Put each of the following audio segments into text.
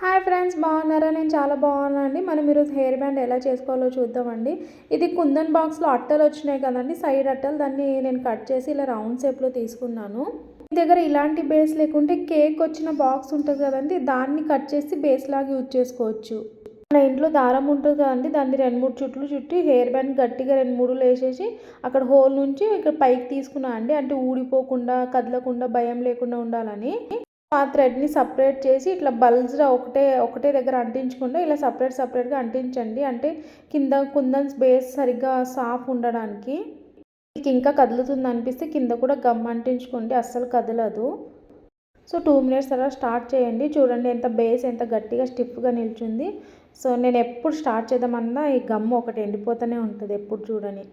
Hi friends బాగున్నారా? నేను చాలా బాగున్నాను అండి. మనం ఈరోజు హెయిర్ బ్యాండ్ ఎలా చేసుకోవాలో చూద్దామండి. ఇది కుందన్ బాక్స్లో అట్టలు వచ్చినాయి కదండి సైడ్ అట్టలు. దాన్ని నేను కట్ చేసి ఇలా రౌండ్ షేప్లో తీసుకున్నాను. మీ దగ్గర ఇలాంటి బేస్ లేకుంటే కేక్ వచ్చిన బాక్స్ ఉంటుంది కదండి దాన్ని కట్ చేసి బేస్ లాగా యూజ్ చేసుకోవచ్చు. మన ఇంట్లో దారం ఉంటుంది కదండి దాన్ని రెండు మూడు చుట్లు చుట్టి హెయిర్ బ్యాండ్ గట్టిగా రెండు మూడు వేసేసి అక్కడ హోల్ నుంచి ఇక్కడ పైకి తీసుకున్నా అండి. అంటే ఊడిపోకుండా కదలకుండా భయం లేకుండా ఉండాలని. ఆ థ్రెడ్ని సపరేట్ చేసి ఇట్లా బల్జ్గా ఒకటే ఒకటే దగ్గర అంటించకుండా ఇలా సపరేట్ సపరేట్గా అంటించండి. అంటే కింద కుందన్స్ బేస్ సరిగ్గా సాఫ్ ఉండడానికి మీకు ఇంకా కదులుతుంది అనిపిస్తే కింద కూడా గమ్ అంటించుకోండి. అస్సలు కదలదు. సో టూ మినిట్స్ తర్వాత స్టార్ట్ చేయండి. చూడండి ఎంత బేస్ ఎంత గట్టిగా స్టిఫ్గా నిల్చుంది. సో నేను ఎప్పుడు స్టార్ట్ చేద్దామన్నా ఈ గమ్ ఒకటి ఎండిపోతూనే ఉంటుంది ఎప్పుడు చూడని.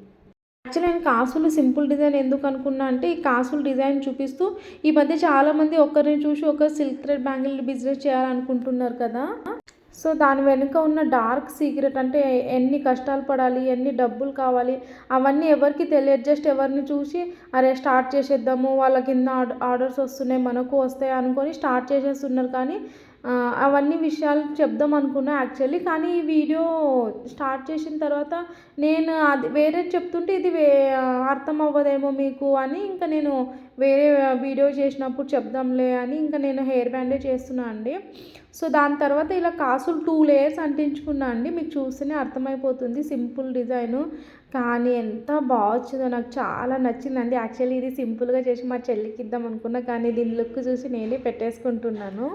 యాక్చువల్లీ నేను కాసులు సింపుల్ డిజైన్ ఎందుకు అనుకున్నా అంటే ఈ కాసులు డిజైన్ చూపిస్తూ ఈ మధ్య చాలామంది ఒకరిని చూసి ఒక సిల్క్ థ్రెడ్ బ్యాంగిల్ బిజినెస్ చేయాలనుకుంటున్నారు కదా. సో దాని వెనుక ఉన్న డార్క్ సీక్రెట్ అంటే ఎన్ని కష్టాలు పడాలి ఎన్ని డబ్బులు కావాలి అవన్నీ ఎవరికి తెలియదు. జస్ట్ ఎవరిని చూసి అరే స్టార్ట్ చేసేద్దాము వాళ్ళ కింద ఆర్డర్స్ వస్తున్నాయి మనకు వస్తాయి అనుకొని స్టార్ట్ చేసేస్తున్నారు. కానీ అవన్నీ విషయాలు చెప్దాం అనుకున్నా యాక్చువల్లీ కానీ ఈ వీడియో స్టార్ట్ చేసిన తర్వాత నేను అది వేరే చెప్తుంటే ఇది వే అర్థం అవ్వదేమో మీకు అని ఇంకా నేను వేరే వీడియో చేసినప్పుడు చెప్దాంలే అని ఇంకా నేను హెయిర్ బ్యాండే చేస్తున్నా అండి. సో దాని తర్వాత ఇలా కాసులు టూ లేయర్స్ అంటించుకున్నా అండి. మీకు చూస్తేనే అర్థమైపోతుంది సింపుల్ డిజైను. కానీ ఎంత బాగొచ్చిందో నాకు చాలా నచ్చిందండి. యాక్చువల్లీ ఇది సింపుల్గా చేసి మా చెల్లికి ఇద్దాం అనుకున్నా కానీ దీని లుక్ చూసి నేనే పెట్టేసుకుంటున్నాను.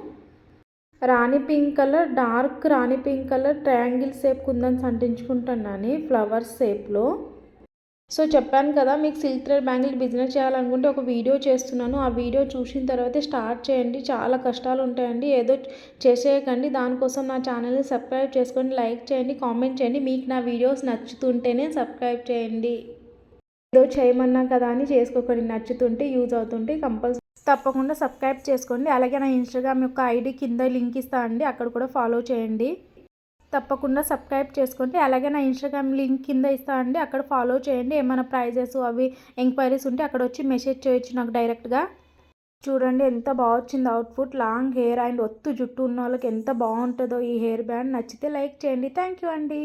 Rani pink colour dark rani pink colour triangle shape కుందన్స్ అంటించుకుంటున్నాను ఫ్లవర్స్ షేప్లో సో చెప్పాను కదా మీకు సిల్క్ థ్రెడ్ బ్యాంగిల్ బిజినెస్ చేయాలనుకుంటే ఒక వీడియో చేస్తున్నాను. ఆ వీడియో చూసిన తర్వాత స్టార్ట్ చేయండి. చాలా కష్టాలు ఉంటాయండి. ఏదో చేసేయకండి. దానికోసం నా ఛానల్ని సబ్స్క్రైబ్ చేసుకోండి లైక్ చేయండి కామెంట్ చేయండి. మీకు నా వీడియోస్ నచ్చుతుంటేనే సబ్స్క్రైబ్ చేయండి. ఏదో చేయమన్నా కదా అని చేసుకోకండి. నచ్చుతుంటే యూజ్ అవుతుంటే కంపల్సరీ తప్పకుండా సబ్స్క్రైబ్ చేసుకోండి. అలాగే నా ఇన్స్టాగ్రామ్ యొక్క ఐడి కింద లింక్ ఇస్తా అండి. అక్కడ కూడా ఫాలో చేయండి. తప్పకుండా సబ్స్క్రైబ్ చేసుకోండి. అలాగే నా ఇన్స్టాగ్రామ్ లింక్ కింద ఇస్తా అండి. అక్కడ ఫాలో చేయండి. ఏమైనా ప్రైజెస్ అవి ఎంక్వైరీస్ ఉంటే అక్కడ వచ్చి మెసేజ్ చేయొచ్చు నాకు డైరెక్ట్గా. చూడండి ఎంత బాగా వచ్చింది అవుట్ఫుట్ లాంగ్ హెయిర్ అండ్ ఒత్తు జుట్టు ఉన్న వాళ్ళకి ఎంత బాగుంటుందో ఈ హెయిర్ బ్యాండ్. నచ్చితే లైక్ చేయండి. థ్యాంక్ యూ అండి.